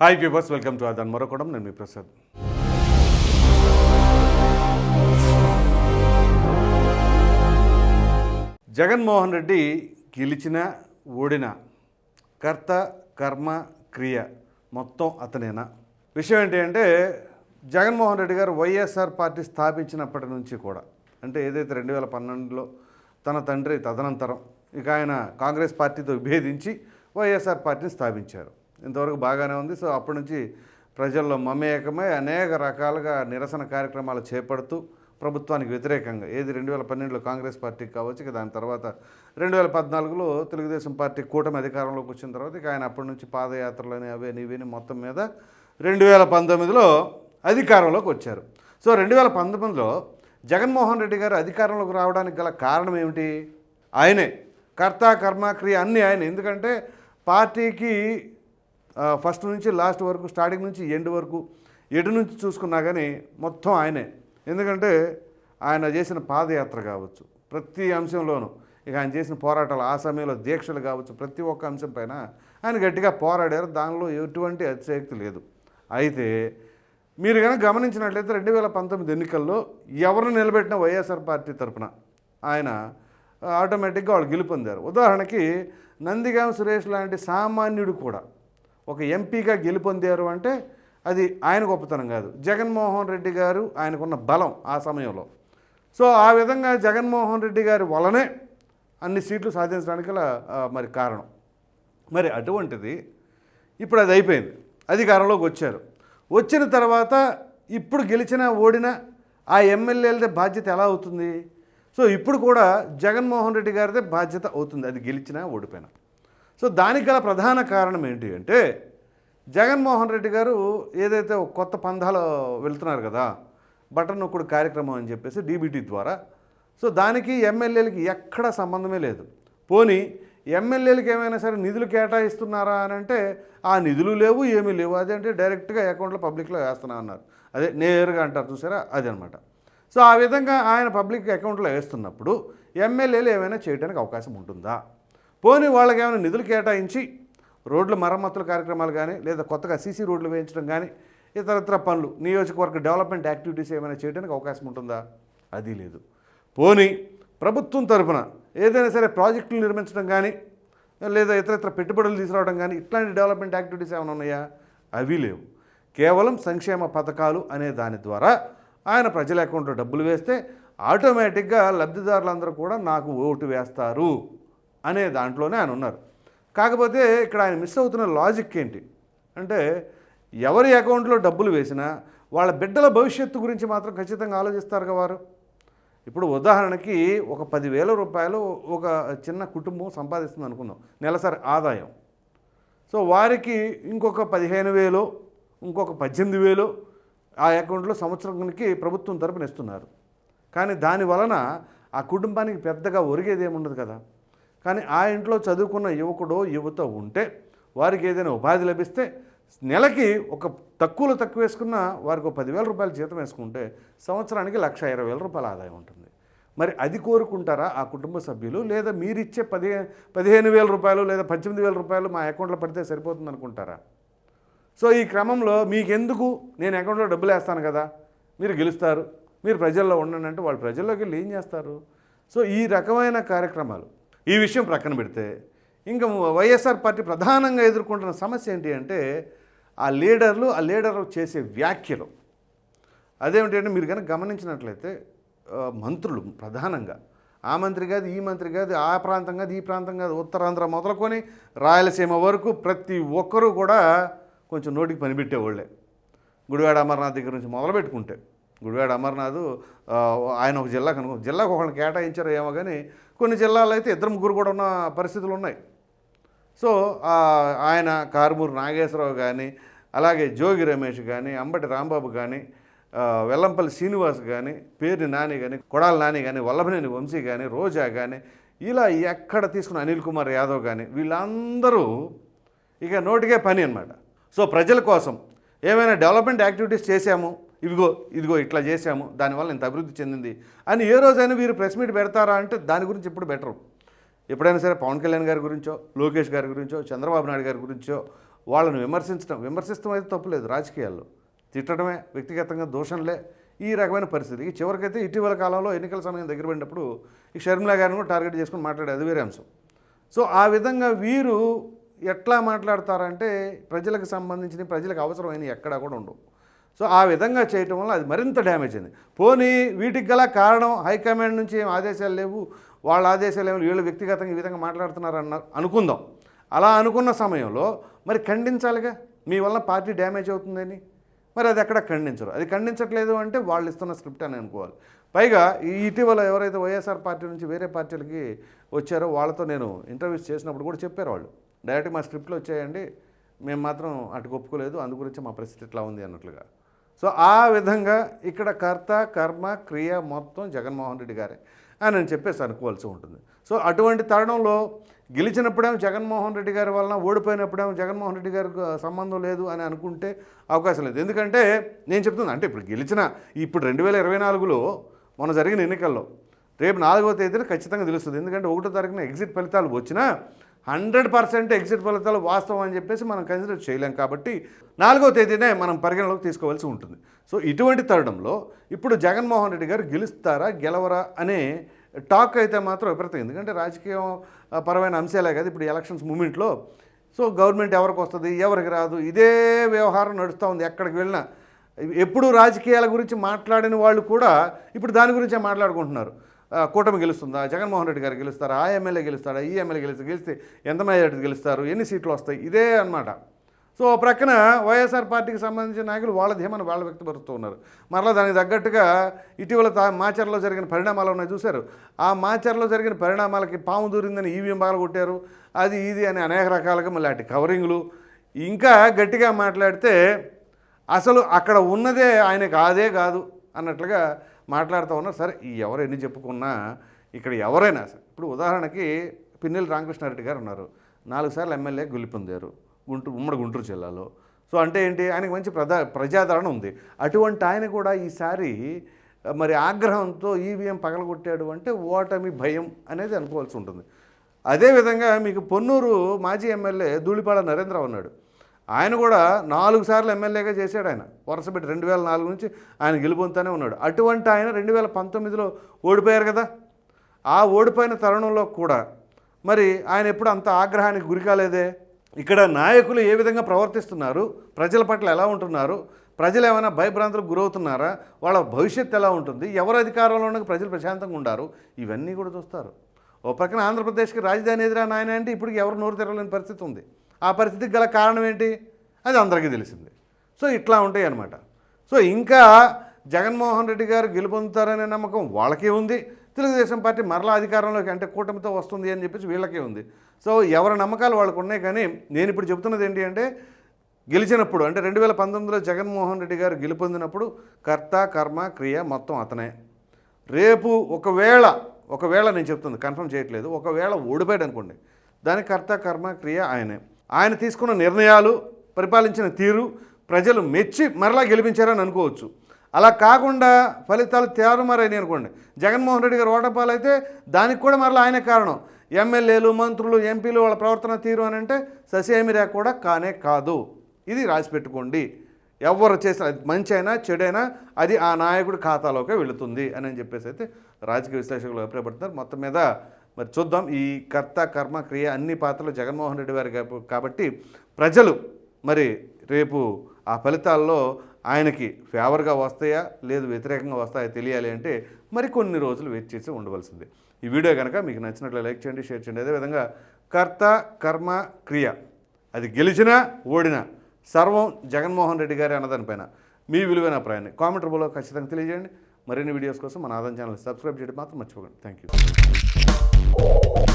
Hi viewers welcome to అదన్ మరొకడం. నేను మీ ప్రసాద్. జగన్మోహన్ రెడ్డి గెలిచిన ఓడిన కర్త కర్మ క్రియ మొత్తం అతనేనా? విషయం ఏంటి అంటే జగన్మోహన్ రెడ్డి గారు వైఎస్ఆర్ పార్టీ స్థాపించినప్పటి నుంచి కూడా అంటే ఏదైతే రెండు వేల పన్నెండులో తన తండ్రి తదనంతరం ఇక ఆయన కాంగ్రెస్ పార్టీతో విభేదించి వైఎస్ఆర్ పార్టీని స్థాపించారు. ఇంతవరకు బాగానే ఉంది. సో అప్పటి నుంచి ప్రజల్లో మమేకమై అనేక రకాలుగా నిరసన కార్యక్రమాలు చేపడుతూ ప్రభుత్వానికి వ్యతిరేకంగా ఏది రెండు వేల పన్నెండులో కాంగ్రెస్ పార్టీకి కావచ్చు ఇక దాని తర్వాత రెండు వేల పద్నాలుగులో తెలుగుదేశం పార్టీ కూటమి అధికారంలోకి వచ్చిన తర్వాత ఇక ఆయన అప్పటి నుంచి పాదయాత్రలని అవని ఇవని మొత్తం మీద రెండు వేల పంతొమ్మిదిలో అధికారంలోకి వచ్చారు. సో రెండు వేల పంతొమ్మిదిలో జగన్మోహన్ రెడ్డి గారు అధికారంలోకి రావడానికి గల కారణం ఏమిటి? ఆయనే. కర్త కర్మ క్రియ అన్నీ ఆయన. ఎందుకంటే పార్టీకి ఫస్ట్ నుంచి లాస్ట్ వరకు స్టార్టింగ్ నుంచి ఎండ్ వరకు ఎటు నుంచి చూసుకున్నా కానీ మొత్తం ఆయనే. ఎందుకంటే ఆయన చేసిన పాదయాత్ర కావచ్చు ప్రతి అంశంలోనూ. ఇక ఆయన చేసిన పోరాటాలు ఆ సమయంలో దీక్షలు కావచ్చు ప్రతి ఒక్క అంశం పైన ఆయన గట్టిగా పోరాడారు. దానిలో ఎటువంటి అతిశయక్తి లేదు. అయితే మీరు కనుక గమనించినట్లయితే రెండు వేల పంతొమ్మిది ఎన్నికల్లో ఎవరిని నిలబెట్టిన వైఎస్ఆర్ పార్టీ తరఫున ఆయన ఆటోమేటిక్గా వాళ్ళు గెలుపొందారు. ఉదాహరణకి నందిగాం సురేష్ లాంటి సామాన్యుడు కూడా ఒక ఎంపీగా గెలుపొందారు అంటే అది ఆయన గొప్పతనం కాదు. జగన్మోహన్ రెడ్డి గారు ఆయనకున్న బలం ఆ సమయంలో. సో ఆ విధంగా జగన్మోహన్ రెడ్డి గారి వలనే అన్ని సీట్లు సాధించడానికి మరి కారణం. మరి అటువంటిది ఇప్పుడు అది అయిపోయింది. అధికారంలోకి వచ్చారు. వచ్చిన తర్వాత ఇప్పుడు గెలిచినా ఓడిన ఆ ఎమ్మెల్యేలదే బాధ్యత ఎలా అవుతుంది? సో ఇప్పుడు కూడా జగన్మోహన్ రెడ్డి గారిదే బాధ్యత అవుతుంది. అది గెలిచినా ఓడిపోయినా. సో దానికి గల ప్రధాన కారణం ఏంటి అంటే జగన్మోహన్ రెడ్డి గారు ఏదైతే కొత్త పంధాలో వెళ్తున్నారు కదా బటన్ నొక్కుడు కార్యక్రమం అని చెప్పేసి డీబీటీ ద్వారా సో దానికి ఎమ్మెల్యేలకి ఎక్కడ సంబంధమే లేదు. పోనీ ఎమ్మెల్యేలకి ఏమైనా సరే నిధులు కేటాయిస్తున్నారా అని అంటే ఆ నిధులు లేవు ఏమీ లేవు. అదంటే డైరెక్ట్గా అకౌంట్లో పబ్లిక్లో వేస్తున్నా అన్నారు. అదే నేరుగా అంటారు చూసారా? అదనమాట సో ఆ విధంగా ఆయన పబ్లిక్ అకౌంట్లో వేస్తున్నప్పుడు ఎమ్మెల్యేలు ఏమైనా చేయడానికి అవకాశం ఉంటుందా? పోనీ వాళ్ళకి ఏమైనా నిధులు కేటాయించి రోడ్ల మరమ్మతుల కార్యక్రమాలు కానీ లేదా కొత్తగా సీసీ రోడ్లు వేయించడం కానీ ఇతరత్ర పనులు నియోజకవర్గ డెవలప్మెంట్ యాక్టివిటీస్ ఏమైనా చేయడానికి అవకాశం ఉంటుందా? అది లేదు. పోనీ ప్రభుత్వం తరఫున ఏదైనా సరే ప్రాజెక్టులు నిర్మించడం కానీ లేదా ఇతరత్ర పెట్టుబడులు తీసుకురావడం కానీ ఇట్లాంటి డెవలప్మెంట్ యాక్టివిటీస్ ఏమైనా ఉన్నాయా? అవి లేవు. కేవలం సంక్షేమ పథకాలు అనే దాని ద్వారా ఆయన ప్రజల అకౌంట్లో డబ్బులు వేస్తే ఆటోమేటిక్గా లబ్ధిదారులందరూ కూడా నాకు ఓటు వేస్తారు. అనే దాంట్లోనే ఆయన ఉన్నారు. కాకపోతే ఇక్కడ ఆయన మిస్ అవుతున్న లాజిక్ ఏంటి? అంటే ఎవరి అకౌంట్లో డబ్బులు వేసినా వాళ్ళ బిడ్డల భవిష్యత్తు గురించి మాత్రం ఖచ్చితంగా ఆలోచిస్తారు వారు. ఇప్పుడు ఉదాహరణకి ఒక పదివేల రూపాయలు ఒక చిన్న కుటుంబం సంపాదిస్తుంది అనుకుందాం. నెలసరి ఆదాయం. సో వారికి ఇంకొక పదిహేను వేలు ఇంకొక పద్దెనిమిది వేలు ఆ అకౌంట్లో సంవత్సరానికి ప్రభుత్వం తరపున ఇస్తున్నారు. కానీ దాని వలన ఆ కుటుంబానికి పెద్దగా ఒరిగేది ఏముండదు కదా? కానీ ఆ ఇంట్లో చదువుకున్న యువకుడో యువత ఉంటే వారికి ఏదైనా ఉపాధి లభిస్తే నెలకి ఒక తక్కువలో తక్కువ వేసుకున్న వారికి ఒక పదివేల రూపాయల జీతం వేసుకుంటే సంవత్సరానికి లక్ష ఇరవై వేల రూపాయల ఆదాయం ఉంటుంది. మరి అది కోరుకుంటారా ఆ కుటుంబ సభ్యులు? లేదా మీరిచ్చే పదిహే పదిహేను వేల రూపాయలు లేదా పద్దెనిమిది వేల రూపాయలు మా అకౌంట్లో పడితే సరిపోతుంది అనుకుంటారా? సో ఈ క్రమంలో మీకెందుకు నేను అకౌంట్లో డబ్బులు వేస్తాను కదా? మీరు గెలుస్తారు. మీరు ప్రజల్లో ఉండండి అంటే వాళ్ళు ప్రజల్లోకి వెళ్ళి ఏం చేస్తారు? సో ఈ రకమైన కార్యక్రమాలు ఈ విషయం ప్రక్కన పెడితే ఇంకా వైఎస్ఆర్ పార్టీ ప్రధానంగా ఎదుర్కొంటున్న సమస్య ఏంటి అంటే ఆ లీడర్లు ఆ లీడర్లు చేసే వ్యాఖ్యలు. అదేమిటంటే మీరు కనుక గమనించినట్లయితే మంత్రులు ప్రధానంగా ఆ మంత్రి కాదు ఈ మంత్రి కాదు ఆ ప్రాంతం కాదు ఈ ప్రాంతం కాదు ఉత్తరాంధ్ర మొదలుకొని రాయలసీమ వరకు ప్రతి ఒక్కరూ కూడా కొంచెం నోటికి పనిపెట్టేవాళ్ళే. గుడివాడ అమర్నాథ్ దగ్గర నుంచి మొదలు పెట్టుకుంటే గుడివాడ అమర్నాథ్ ఆయన ఒక జిల్లాకు అనుకో జిల్లాకు ఒకళ్ళని కేటాయించారో ఏమో కానీ కొన్ని జిల్లాలో అయితే ఇద్దరు ముగ్గురు కూడా ఉన్న పరిస్థితులు ఉన్నాయి. సో ఆయన కారుమూరు నాగేశ్వరరావు కానీ అలాగే జోగి రమేష్ కానీ అంబటి రాంబాబు కానీ వెల్లంపల్లి శ్రీనివాస్ కానీ పేరుని నాని కానీ కొడాల నాని కానీ వల్లభనేని వంశీ కానీ రోజా కానీ ఇలా ఎక్కడ తీసుకున్న అనిల్ కుమార్ యాదవ్ కానీ వీళ్ళందరూ ఇక నోటికే పని అనమాట సో ప్రజల కోసం ఏమైనా డెవలప్మెంట్ యాక్టివిటీస్ చేశాము? ఇదిగో ఇదిగో ఇట్లా చేశాము దానివల్ల ఇంత అభివృద్ధి చెందింది అని ఏ రోజైనా వీరు ప్రెస్ మీట్ పెడతారా అంటే దాని గురించి ఇప్పుడు బెటరు. ఎప్పుడైనా సరే పవన్ కళ్యాణ్ గారి గురించో లోకేష్ గారి గురించో చంద్రబాబు నాయుడు గారి గురించో వాళ్ళని విమర్శించడం విమర్శిస్తాం అయితే తప్పులేదు రాజకీయాల్లో. తిట్టడమే వ్యక్తిగతంగా దోషంలే. ఈ రకమైన పరిస్థితి. ఈ చివరికైతే ఇటీవల కాలంలో ఎన్నికల సమయం దగ్గర పడినప్పుడు ఈ షర్మిలా గారిని కూడా టార్గెట్ చేసుకుని మాట్లాడేది వేరే అంశం. సో ఆ విధంగా వీరు ఎట్లా మాట్లాడతారంటే ప్రజలకు సంబంధించిన ప్రజలకు అవసరమైన ఎక్కడా కూడా ఉండవు. సో ఆ విధంగా చేయటం వల్ల అది మరింత డ్యామేజ్ అయింది. పోనీ వీటికి గల కారణం హైకమాండ్ నుంచి ఏం ఆదేశాలు లేవు? వాళ్ళ ఆదేశాలు ఏమి వీళ్ళు వ్యక్తిగతంగా ఈ విధంగా మాట్లాడుతున్నారు అన్న అనుకుందాం. అలా అనుకున్న సమయంలో మరి ఖండించాలిగా? మీ వల్ల పార్టీ డ్యామేజ్ అవుతుందని? మరి అది ఎక్కడ ఖండించరు? అది ఖండించట్లేదు అంటే వాళ్ళు ఇస్తున్న స్క్రిప్ట్ అని అనుకోవాలి. పైగా ఈ ఇటీవల ఎవరైతే వైఎస్ఆర్ పార్టీ నుంచి వేరే పార్టీలకి వచ్చారో వాళ్ళతో నేను ఇంటర్వ్యూస్ చేసినప్పుడు కూడా చెప్పారు వాళ్ళు. డైరెక్ట్ మా స్క్రిప్ట్లో వచ్చాయండి. మేము మాత్రం అటు ఒప్పుకోలేదు. అందు గురించి మా పరిస్థితి ఇట్లా ఉంది అన్నట్లుగా. సో ఆ విధంగా ఇక్కడ కర్త కర్మ క్రియ మొత్తం జగన్మోహన్ రెడ్డి గారే అని అని చెప్పేసి అనుకోవాల్సి ఉంటుంది. సో అటువంటి తరుణంలో గెలిచినప్పుడేమో జగన్మోహన్ రెడ్డి గారి వలన ఓడిపోయినప్పుడేమో జగన్మోహన్ రెడ్డి గారికి సంబంధం లేదు అని అనుకుంటే అవకాశం లేదు. ఎందుకంటే నేను చెప్తుంది అంటే ఇప్పుడు గెలిచిన ఇప్పుడు రెండు వేల ఇరవై నాలుగులో మొన్న జరిగిన ఎన్నికల్లో రేపు నాలుగవ తేదీన ఖచ్చితంగా తెలుస్తుంది. ఎందుకంటే ఒకటో తారీఖున ఎగ్జిట్ ఫలితాలు వచ్చినా హండ్రెడ్ పర్సెంట్ ఎగ్జిట్ ఫలితాలు వాస్తవం అని చెప్పేసి మనం కన్సిడర్ చేయలేం కాబట్టి నాలుగో తేదీనే మనం పరిగణలోకి తీసుకోవాల్సి ఉంటుంది. సో ఇటువంటి తరుణంలో ఇప్పుడు జగన్మోహన్ రెడ్డి గారు గెలుస్తారా గెలవరా అనే టాక్ అయితే మాత్రం విపరీతం ఎందుకంటే రాజకీయం పరమైన అంశాలే కదా ఇప్పుడు ఎలక్షన్స్ మూమెంట్లో. సో గవర్నమెంట్ ఎవరికి వస్తుంది ఎవరికి రాదు ఇదే వ్యవహారం నడుస్తూ ఉంది ఎక్కడికి వెళ్ళినా. ఎప్పుడు రాజకీయాల గురించి మాట్లాడిన వాళ్ళు కూడా ఇప్పుడు దాని గురించే మాట్లాడుకుంటున్నారు. కూటమి గెలుస్తుందా? జగన్మోహన్ రెడ్డి గారు గెలుస్తారా? ఆ ఎమ్మెల్యే గెలుస్తారా ఈ ఎమ్మెల్యే గెలిస్తే గెలిస్తే ఎంత మెజార్టీ గెలుస్తారు? ఎన్ని సీట్లు వస్తాయి? ఇదే అన్నమాట. సో ప్రక్కన వైఎస్ఆర్ పార్టీకి సంబంధించిన నాయకులు వాళ్ళ ధీమను వాళ్ళు వ్యక్తపరుస్తూ ఉన్నారు. మరలా దానికి తగ్గట్టుగా ఇటీవల మాచర్లో జరిగిన పరిణామాలు ఉన్నాయి చూశారు. ఆ మాచర్లో జరిగిన పరిణామాలకి పాము దూరిందని ఈవీఎం బాగా కొట్టారు. అది ఇది అని అనేక రకాలుగా మళ్ళీ అటు కవరింగ్లు. ఇంకా గట్టిగా మాట్లాడితే అసలు అక్కడ ఉన్నదే ఆయన కాదే కాదు అన్నట్లుగా మాట్లాడుతూ ఉన్నారు. సరే ఈ ఎవరు ఎన్ని చెప్పుకున్నా ఇక్కడ ఎవరైనా సరే ఇప్పుడు ఉదాహరణకి పిన్నెల్లి రామకృష్ణారెడ్డి గారు ఉన్నారు. నాలుగు సార్లు ఎమ్మెల్యే గెలుపొందారు గుంటూరు ఉమ్మడి గుంటూరు జిల్లాలో. సో అంటే ఏంటి? ఆయనకు మంచి ప్రజా ప్రజాదరణ ఉంది. అటువంటి ఆయన కూడా ఈసారి మరి ఆగ్రహంతో ఈవీఎం పగలగొట్టాడు అంటే ఓటమి భయం అనేది అనుకోవాల్సి ఉంటుంది. అదేవిధంగా మీకు పొన్నూరు మాజీ ఎమ్మెల్యే ధూళిపాడ నరేంద్ర ఉన్నాడు. ఆయన కూడా నాలుగు సార్లు ఎమ్మెల్యేగా చేశాడు ఆయన. వరుసపెట్టి రెండు వేల నాలుగు నుంచి ఆయన గెలుపొందుతూనే ఉన్నాడు. అటువంటి ఆయన రెండు వేల పంతొమ్మిదిలో ఓడిపోయారు కదా. ఆ ఓడిపోయిన తరుణంలో కూడా మరి ఆయన ఎప్పుడు అంత ఆగ్రహానికి గురి కాలేదే? ఇక్కడ నాయకులు ఏ విధంగా ప్రవర్తిస్తున్నారు? ప్రజల పట్ల ఎలా ఉంటున్నారు? ప్రజలు ఏమైనా భయభ్రాంతులకు గురవుతున్నారా? వాళ్ళ భవిష్యత్తు ఎలా ఉంటుంది? ఎవరు అధికారంలో ఉండగా ప్రజలు ప్రశాంతంగా ఉండారు? ఇవన్నీ కూడా చూస్తారు. ఓ పక్కన ఆంధ్రప్రదేశ్కి రాజధాని ఎదురా నాయన అంటే ఇప్పటికి ఎవరు నోరు తెరవలేని పరిస్థితి ఉంది. ఆ పరిస్థితికి గల కారణం ఏంటి? అది అందరికీ తెలిసింది. సో ఇట్లా ఉంటాయి అన్నమాట. సో ఇంకా జగన్మోహన్ రెడ్డి గారు గెలుపొందుతారనే నమ్మకం వాళ్ళకే ఉంది. తెలుగుదేశం పార్టీ మరలా అధికారంలోకి అంటే కూటమితో వస్తుంది అని చెప్పేసి వీళ్ళకే ఉంది. సో ఎవరి నమ్మకాలు వాళ్ళకు ఉన్నాయి కానీ నేను ఇప్పుడు చెప్తున్నది ఏంటి అంటే గెలిచినప్పుడు అంటే రెండు వేల పంతొమ్మిదిలో జగన్మోహన్ రెడ్డి గారు గెలుపొందినప్పుడు కర్త కర్మ క్రియ మొత్తం అతనే. రేపు ఒకవేళ ఒకవేళ నేను చెప్తుంది కన్ఫర్మ్ చేయట్లేదు ఒకవేళ ఓడిపోయాడు అనుకోండి దానికి కర్త కర్మ క్రియ ఆయనే. ఆయన తీసుకున్న నిర్ణయాలు పరిపాలించిన తీరు ప్రజలు మెచ్చి మరలా గెలిపించారని అనుకోవచ్చు. అలా కాకుండా ఫలితాలు తేరుమారైనాయి అనుకోండి. జగన్మోహన్ రెడ్డి గారు ఓటపాలైతే దానికి కూడా మరలా ఆయనే కారణం. ఎమ్మెల్యేలు మంత్రులు ఎంపీలు వాళ్ళ ప్రవర్తన తీరు అని అంటే ససేమిరా కూడా కానే కాదు. ఇది రాసి పెట్టుకోండి. ఎవరు చేసిన మంచి అయినా చెడైనా అది ఆ నాయకుడి ఖాతాలోకే వెళుతుంది అని అని చెప్పేసి అయితే రాజకీయ విశ్లేషకులు అభిప్రాయపడుతున్నారు. మొత్తం మీద మరి చూద్దాం. ఈ కర్త కర్మ క్రియ అన్ని పాత్రలు జగన్మోహన్ రెడ్డి వారి కాబట్టి ప్రజలు మరి రేపు ఆ ఫలితాల్లో ఆయనకి ఫేవర్గా వస్తాయా? లేదు వ్యతిరేకంగా వస్తాయా తెలియాలి అంటే మరి కొన్ని రోజులు వెయిట్ చేసి ఉండవలసింది. ఈ వీడియో కనుక మీకు నచ్చినట్లు లైక్ చేయండి షేర్ చేయండి. అదేవిధంగా కర్త కర్మ క్రియ అది గెలిచినా ఓడినా సర్వం జగన్మోహన్ రెడ్డి గారి అన్నదానిపైన మీ విలువైన అభిప్రాయాన్ని కామెంట్ రూపంలో ఖచ్చితంగా తెలియజేయండి. మరిన్ని వీడియోస్ కోసం మన ఆదాయం ఛానల్ సబ్స్క్రైబ్ చేయడం మాత్రం మర్చిపోకండి. Thank you Oh.